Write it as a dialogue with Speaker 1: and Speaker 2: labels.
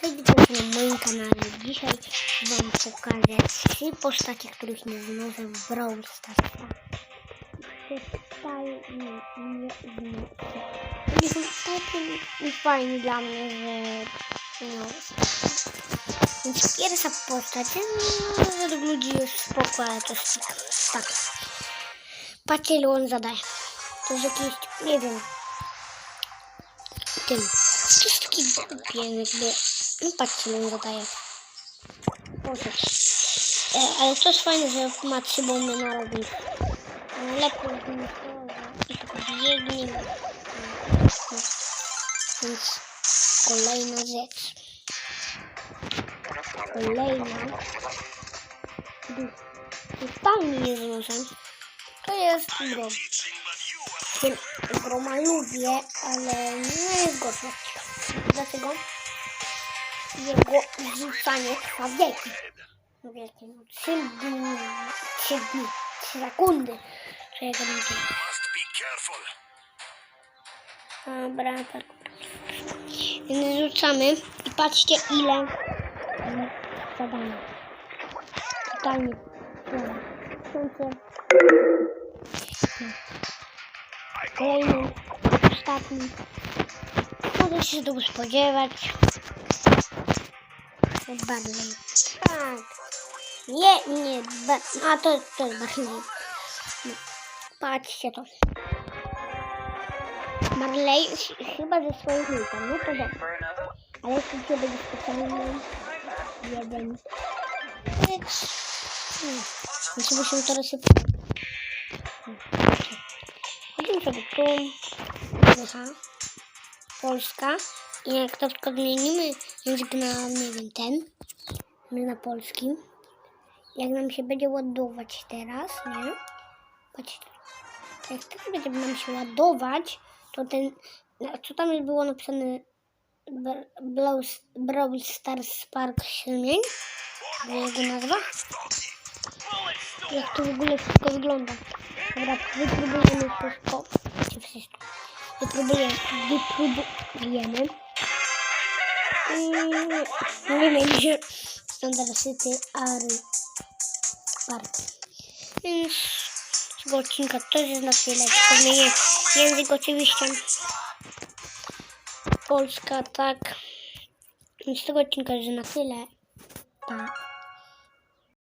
Speaker 1: Cześć, witajcie na moim kanale. Dzisiaj Wam pokażę trzy postacie, których nie znoszę w Brawl Stars. Pozostaje nie, nie znoszę. Oni są takie fajni dla mnie, że no. Więc pierwsza postać, no, według ludzi jest spoko, ale to jest tak. Patrzcie, ile on zadaje. To jest jakiś, nie wiem, tym. To jest taki głupie, jakby. No patrzcie, ile on zadaje. Boże. E, ale to jest fajne, że ma trzy bomby na rogu. Lepiej niż to, i tylko biegnie. No. Więc kolejna rzecz. Kolejna. Totalnie nie znoszę. To jest. Wiem, groma lubię, ale nie jest gorsza. Dlaczego? Jego rzucanie trwa wieki. No wiecie, no trzy dni, trzy dni, trzy sekundy. Co ja gadam tu?
Speaker 2: Must be careful.
Speaker 1: Dobra, tak. Więc rzucamy i patrzcie ile zadamy. Totalnie. Kolejny, ostatni. Mogę się tego spodziewać. Barley. Tak. Nie, nie, a to, to jest Barley. No. Patrzcie to. Marley ch- chyba ze swoim ultem, no to dobrze. Ale jeszcze dzisiaj będzie specjalny jeden. Musimy to rozsypać. Chodzimy sobie tu. Aha. Polska. Jak to tylko zmienimy język na, nie wiem, ten. Na polskim. Jak nam się będzie ładować teraz, nie? Patrzcie. Jak teraz będzie nam się ładować, to ten, co tam było napisane Br- Brawl, Stars Spark Silmień? Jego nazwa? Jak to w ogóle wszystko wygląda? Dobra, wypróbujemy wszystko. Wszystko? Wypróbujemy. Wypróbujemy. Nie wiem, że City Ary Spark. Więc tego odcinka też jest na tyle. Zmienię język oczywiście. Polska, tak. Więc tego odcinka jest na tyle. Pa.